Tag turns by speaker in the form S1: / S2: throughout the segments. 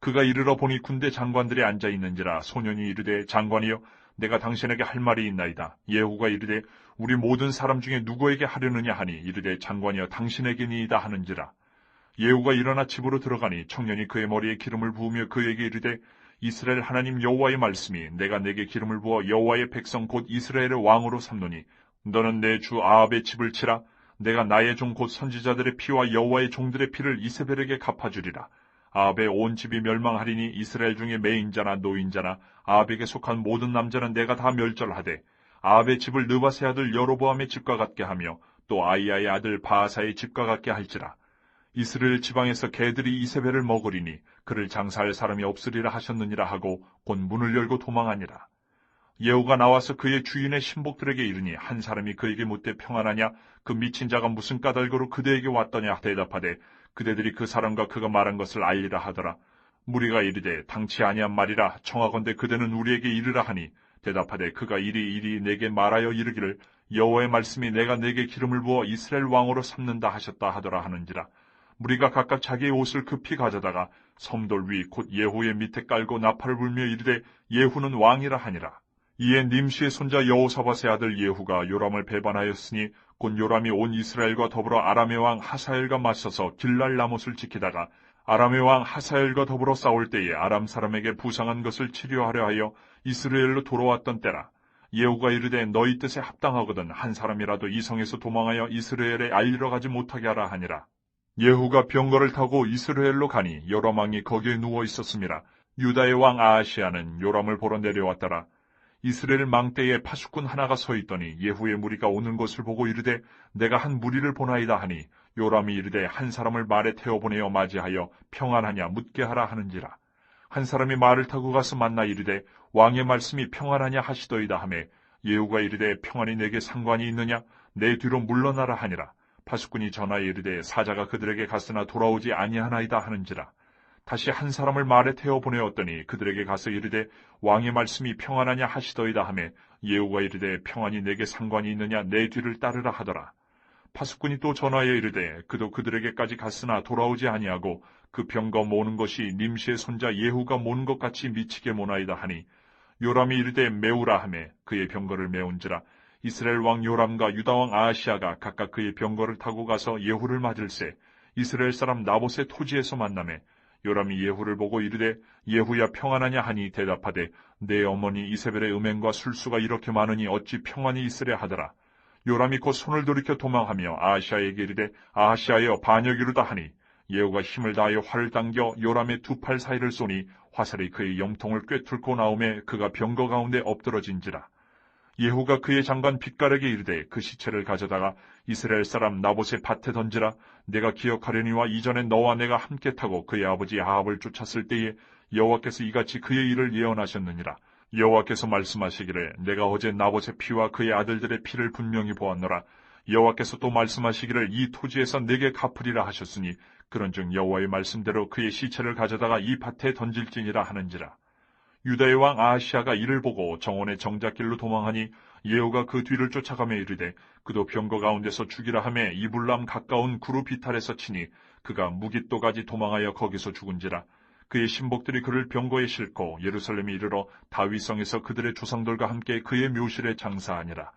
S1: 그가 이르러 보니 군대 장관들이 앉아 있는지라 소년이 이르되 장관이여 내가 당신에게 할 말이 있나이다. 예후가 이르되 우리 모든 사람 중에 누구에게 하려느냐 하니 이르되 장관이여 당신에게니이다 하는지라. 예후가 일어나 집으로 들어가니 청년이 그의 머리에 기름을 부으며 그에게 이르되 이스라엘 하나님 여호와의 말씀이 내가 내게 기름을 부어 여호와의 백성 곧 이스라엘의 왕으로 삼노니 너는 내 주 아합의 집을 치라 내가 나의 종 곧 선지자들의 피와 여호와의 종들의 피를 이세벨에게 갚아주리라. 아합의 온 집이 멸망하리니 이스라엘 중에 매인자나 노인자나 아합에게 속한 모든 남자는 내가 다 멸절하되 아합의 집을 느바세 아들 여로보암의 집과 같게 하며 또 아이야의 아들 바하사의 집과 같게 할지라. 이스라엘 지방에서 개들이 이세벨을 먹으리니 그를 장사할 사람이 없으리라 하셨느니라 하고 곧 문을 열고 도망하니라. 예후가 나와서 그의 주인의 신복들에게 이르니 한 사람이 그에게 묻되 평안하냐 그 미친 자가 무슨 까닭으로 그대에게 왔더냐 대답하되 그대들이 그 사람과 그가 말한 것을 알리라 하더라. 무리가 이르되 당치 아니한 말이라 청하건대 그대는 우리에게 이르라 하니 대답하되 그가 이리 이리 내게 말하여 이르기를 여호와의 말씀이 내가 내게 기름을 부어 이스라엘 왕으로 삼는다 하셨다 하더라 하는지라. 무리가 각각 자기의 옷을 급히 가져다가 섬돌 위 곧 예후의 밑에 깔고 나팔을 불며 이르되 예후는 왕이라 하니라. 이에 님시의 손자 여호사밧의 아들 예후가 요람을 배반하였으니 곧 요람이 온 이스라엘과 더불어 아람의 왕 하사엘과 맞서서 길랄 라못을 지키다가 아람의 왕 하사엘과 더불어 싸울 때에 아람 사람에게 부상한 것을 치료하려 하여 이스라엘로 돌아왔던 때라. 예후가 이르되 너희 뜻에 합당하거든 한 사람이라도 이 성에서 도망하여 이스라엘에 알리러 가지 못하게 하라 하니라. 예후가 병거를 타고 이스라엘로 가니 요람 왕이 거기에 누워 있었습니다. 유다의 왕 아하시아는 요람을 보러 내려왔더라. 이스라엘 망대에 파수꾼 하나가 서 있더니 예후의 무리가 오는 것을 보고 이르되 내가 한 무리를 보나이다 하니 요람이 이르되 한 사람을 말에 태워 보내어 맞이하여 평안하냐 묻게 하라 하는지라. 한 사람이 말을 타고 가서 만나 이르되 왕의 말씀이 평안하냐 하시더이다 하매 예후가 이르되 평안이 내게 상관이 있느냐? 내 뒤로 물러나라 하니라. 파수꾼이 전하에 이르되 사자가 그들에게 갔으나 돌아오지 아니하나이다 하는지라 다시 한 사람을 말에 태워 보내었더니 그들에게 가서 이르되 왕의 말씀이 평안하냐 하시더이다 하매 예후가 이르되 평안이 내게 상관이 있느냐 내 뒤를 따르라 하더라. 파수꾼이 또 전하에 이르되 그도 그들에게까지 갔으나 돌아오지 아니하고 그 병거 모는 것이 님시의 손자 예후가 모는 것 같이 미치게 모나이다 하니 요람이 이르되 메우라 하매 그의 병거를 메운지라 이스라엘 왕 요람과 유다 왕 아하시아가 각각 그의 병거를 타고 가서 예후를 맞을세 이스라엘 사람 나봇의 토지에서 만남에 요람이 예후를 보고 이르되 예후야 평안하냐 하니 대답하되 내 어머니 이세벨의 음행과 술수가 이렇게 많으니 어찌 평안이 있으랴 하더라. 요람이 곧 손을 돌이켜 도망하며 아하시아에게 이르되 아하시아여 반역이루다 하니 예후가 힘을 다하여 활을 당겨 요람의 두 팔 사이를 쏘니 화살이 그의 영통을 꿰뚫고 나오매 그가 병거 가운데 엎드러진지라. 예후가 그의 장관 빛깔에게 이르되 그 시체를 가져다가 이스라엘 사람 나봇의 밭에 던지라. 내가 기억하려니와 이전에 너와 내가 함께 타고 그의 아버지 아합을 쫓았을 때에 여호와께서 이같이 그의 일을 예언하셨느니라. 여호와께서 말씀하시기를 내가 어제 나봇의 피와 그의 아들들의 피를 분명히 보았노라. 여호와께서 또 말씀하시기를 이 토지에서 내게 갚으리라 하셨으니 그런즉 여호와의 말씀대로 그의 시체를 가져다가 이 밭에 던질지니라 하는지라 유다의 왕 아하시아가 이를 보고 정원의 정작길로 도망하니 예후가 그 뒤를 쫓아가며 이르되 그도 병거 가운데서 죽이라 하며 이불람 가까운 구루 비탈에서 치니 그가 무깃도까지 도망하여 거기서 죽은지라. 그의 신복들이 그를 병거에 싣고 예루살렘에 이르러 다윗성에서 그들의 조상들과 함께 그의 묘실에 장사하니라.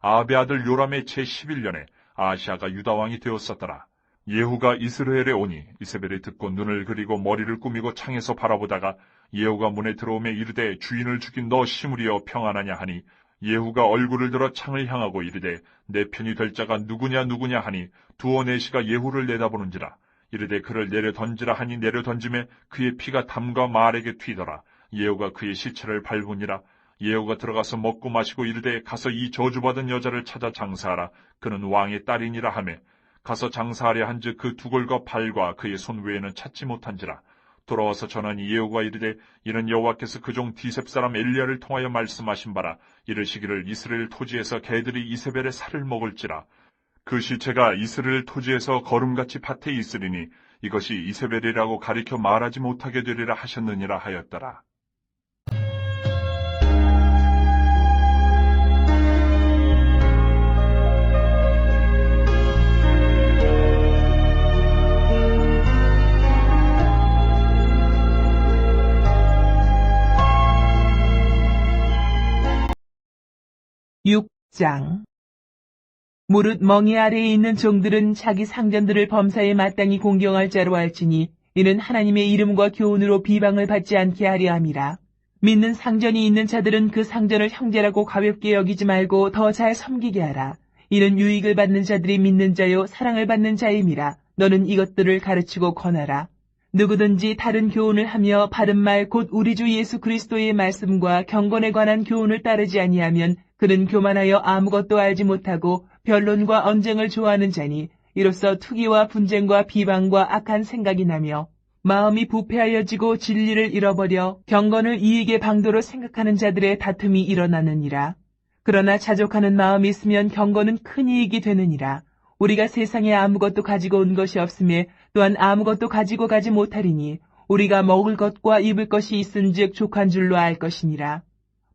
S1: 아베 아들 요람의 제 11년에 아시아가 유다 왕이 되었었더라. 예후가 이스라엘에 오니 이세벨이 듣고 눈을 그리고 머리를 꾸미고 창에서 바라보다가 예후가 문에 들어오며 이르되 주인을 죽인 너 시무리여 평안하냐 하니 예후가 얼굴을 들어 창을 향하고 이르되 내 편이 될 자가 누구냐 누구냐 하니 두어 네시가 예후를 내다보는지라. 이르되 그를 내려 던지라 하니 내려 던짐에 그의 피가 담과 말에게 튀더라. 예후가 그의 시체를 밟으니라. 예후가 들어가서 먹고 마시고 이르되 가서 이 저주받은 여자를 찾아 장사하라. 그는 왕의 딸이니라 하매 가서 장사하려 한즉 그 두골과 발과 그의 손 외에는 찾지 못한지라 돌아와서 전하니 예후가 이르되 이는 여호와께서 그 종 디셉 사람 엘리야를 통하여 말씀하신 바라 이르시기를 이스라엘 토지에서 개들이 이세벨의 살을 먹을지라 그 시체가 이스라엘 토지에서 걸음같이 밭에 있으리니 이것이 이세벨이라고 가리켜 말하지 못하게 되리라 하셨느니라 하였더라.
S2: 육장 무릇 멍이 아래에 있는 종들은 자기 상전들을 범사에 마땅히 공경할 자로 할지니 이는 하나님의 이름과 교훈으로 비방을 받지 않게 하려 함이라. 믿는 상전이 있는 자들은 그 상전을 형제라고 가볍게 여기지 말고 더 잘 섬기게 하라. 이는 유익을 받는 자들이 믿는 자요 사랑을 받는 자임이라. 너는 이것들을 가르치고 권하라. 누구든지 다른 교훈을 하며 바른 말 곧 우리 주 예수 그리스도의 말씀과 경건에 관한 교훈을 따르지 아니하면 그는 교만하여 아무것도 알지 못하고 변론과 언쟁을 좋아하는 자니 이로써 투기와 분쟁과 비방과 악한 생각이 나며 마음이 부패하여지고 진리를 잃어버려 경건을 이익의 방도로 생각하는 자들의 다툼이 일어나느니라. 그러나 자족하는 마음이 있으면 경건은 큰 이익이 되느니라. 우리가 세상에 아무것도 가지고 온 것이 없음에 또한 아무것도 가지고 가지 못하리니 우리가 먹을 것과 입을 것이 있은즉 족한 줄로 알 것이니라.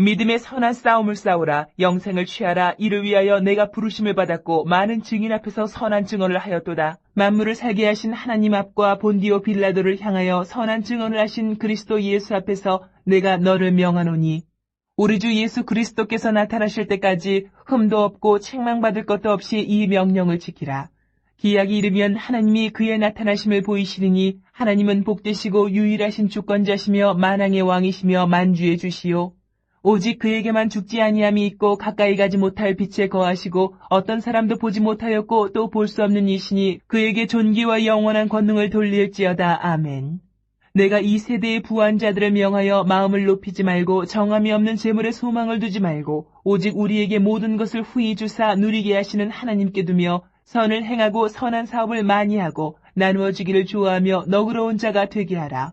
S2: 믿음의 선한 싸움을 싸우라 영생을 취하라 이를 위하여 내가 부르심을 받았고 많은 증인 앞에서 선한 증언을 하였도다. 만물을 살게 하신 하나님 앞과 본디오 빌라도를 향하여 선한 증언을 하신 그리스도 예수 앞에서 내가 너를 명하노니 우리 주 예수 그리스도께서 나타나실 때까지 흠도 없고 책망받을 것도 없이 이 명령을 지키라. 기약이 이르면 하나님이 그의 나타나심을 보이시리니 하나님은 복되시고 유일하신 주권자시며 만왕의 왕이시며 만주의 주시오. 오직 그에게만 죽지 아니함이 있고 가까이 가지 못할 빛에 거하시고 어떤 사람도 보지 못하였고 또 볼 수 없는 이시니 그에게 존귀와 영원한 권능을 돌릴지어다. 아멘. 내가 이 세대의 부한 자들을 명하여 마음을 높이지 말고 정함이 없는 재물에 소망을 두지 말고 오직 우리에게 모든 것을 후히 주사 누리게 하시는 하나님께 두며 선을 행하고 선한 사업을 많이 하고 나누어 주기를 좋아하며 너그러운 자가 되게 하라.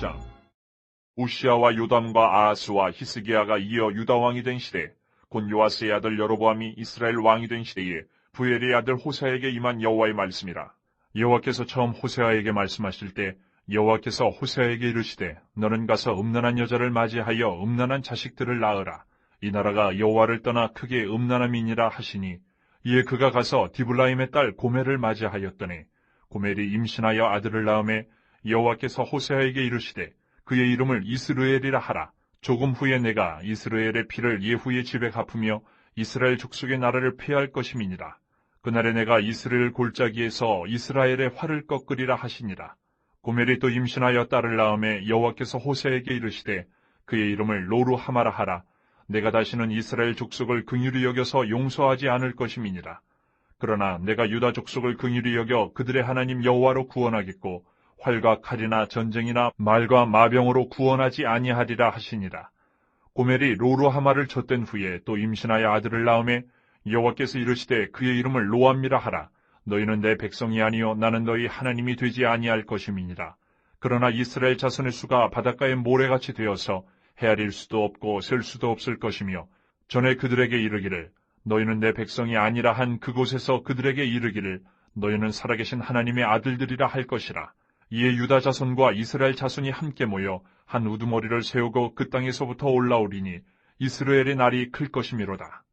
S1: 1장. 우시아와 요담과 아하스와 히스기야가 이어 유다 왕이 된 시대 곧 요아스의 아들 여로보암이 이스라엘 왕이 된 시대에 부엘의 아들 호세아에게 임한 여호와의 말씀이라. 여호와께서 처음 호세아에게 말씀하실 때 여호와께서 호세아에게 이르시되 너는 가서 음란한 여자를 맞이하여 음란한 자식들을 낳으라. 이 나라가 여호와를 떠나 크게 음란함이니라 하시니 이에 그가 가서 디블라임의 딸 고멜을 맞이하였더니 고멜이 임신하여 아들을 낳음에 여호와께서 호세아에게 이르시되 그의 이름을 이스르엘이라 하라. 조금 후에 내가 이스라엘의 피를 예후의 집에 갚으며 이스라엘 족속의 나라를 폐할 것임이니라. 그날에 내가 이스라엘 골짜기에서 이스라엘의 활을 꺾으리라 하시니라. 고멜이 또 임신하여 딸을 낳음에 여호와께서 호세에게 이르시되 그의 이름을 로루하마라 하라. 내가 다시는 이스라엘 족속을 긍휼히 여겨서 용서하지 않을 것임이니라. 그러나 내가 유다 족속을 긍휼히 여겨 그들의 하나님 여호와로 구원하겠고 활과 칼이나 전쟁이나 말과 마병으로 구원하지 아니하리라 하시니라. 고멜이 로루하마를 젖된 후에 또 임신하여 아들을 낳음에 여호와께서 이르시되 그의 이름을 로암미라 하라. 너희는 내 백성이 아니요 나는 너희 하나님이 되지 아니할 것임이니라. 그러나 이스라엘 자손의 수가 바닷가의 모래같이 되어서 헤아릴 수도 없고 셀 수도 없을 것이며 전에 그들에게 이르기를 너희는 내 백성이 아니라 한 그곳에서 그들에게 이르기를 너희는 살아계신 하나님의 아들들이라 할 것이라. 이에 유다 자손과 이스라엘 자손이 함께 모여 한 우두머리를 세우고 그 땅에서부터 올라오리니 이스라엘의 날이 클 것이미로다.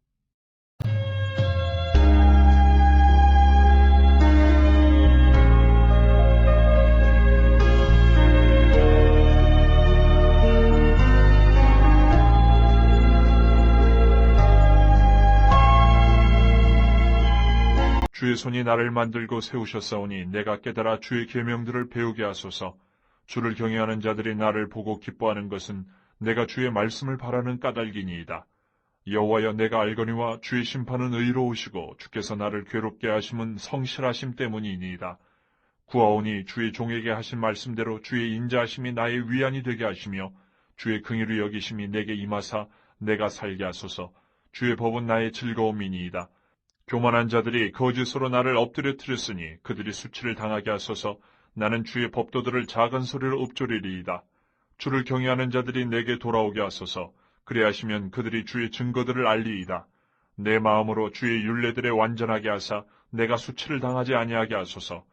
S1: 주의 손이 나를 만들고 세우셨사오니 내가 깨달아 주의 계명들을 배우게 하소서. 주를 경외하는 자들이 나를 보고 기뻐하는 것은 내가 주의 말씀을 바라는 까닭이니이다. 여호와여 내가 알거니와 주의 심판은 의로우시고 주께서 나를 괴롭게 하심은 성실하심 때문이니이다. 구하오니 주의 종에게 하신 말씀대로 주의 인자하심이 나의 위안이 되게 하시며 주의 긍휼히 여기심이 내게 임하사 내가 살게 하소서. 주의 법은 나의 즐거움이니이다. 교만한 자들이 거짓으로 나를 엎드려뜨렸으니 그들이 수치를 당하게 하소서 나는 주의 법도들을 작은 소리로 읊조리리이다. 주를 경외하는 자들이 내게 돌아오게 하소서 그리하시면 그들이 주의 증거들을 알리이다. 내 마음으로 주의 윤례들에 완전하게 하사 내가 수치를 당하지 아니하게 하소서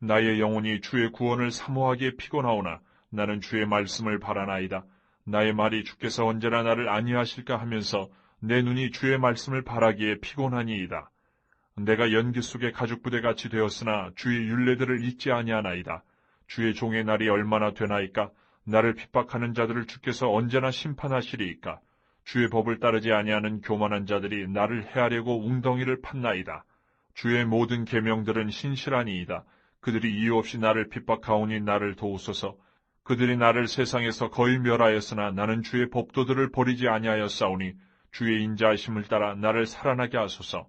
S1: 나의 영혼이 주의 구원을 사모하기에 피곤하오나 나는 주의 말씀을 바라나이다. 나의 말이 주께서 언제나 나를 아니하실까 하면서 내 눈이 주의 말씀을 바라기에 피곤하니이다. 내가 연기 속의 가죽 부대 같이 되었으나 주의 윤례들을 잊지 아니하나이다. 주의 종의 날이 얼마나 되나이까? 나를 핍박하는 자들을 주께서 언제나 심판하시리이까? 주의 법을 따르지 아니하는 교만한 자들이 나를 해하려고 웅덩이를 팠나이다. 주의 모든 계명들은 신실하니이다. 그들이 이유 없이 나를 핍박하오니 나를 도우소서. 그들이 나를 세상에서 거의 멸하였으나 나는 주의 법도들을 버리지 아니하였사오니 주의 인자하심을 따라 나를 살아나게 하소서.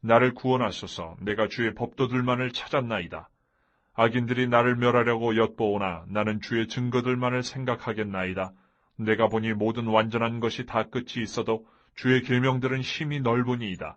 S1: 나를 구원하소서 내가 주의 법도들만을 찾았나이다. 악인들이 나를 멸하려고 엿보오나 나는 주의 증거들만을 생각하겠나이다. 내가 보니 모든 완전한 것이 다 끝이 있어도 주의 계명들은 힘이 넓으니이다.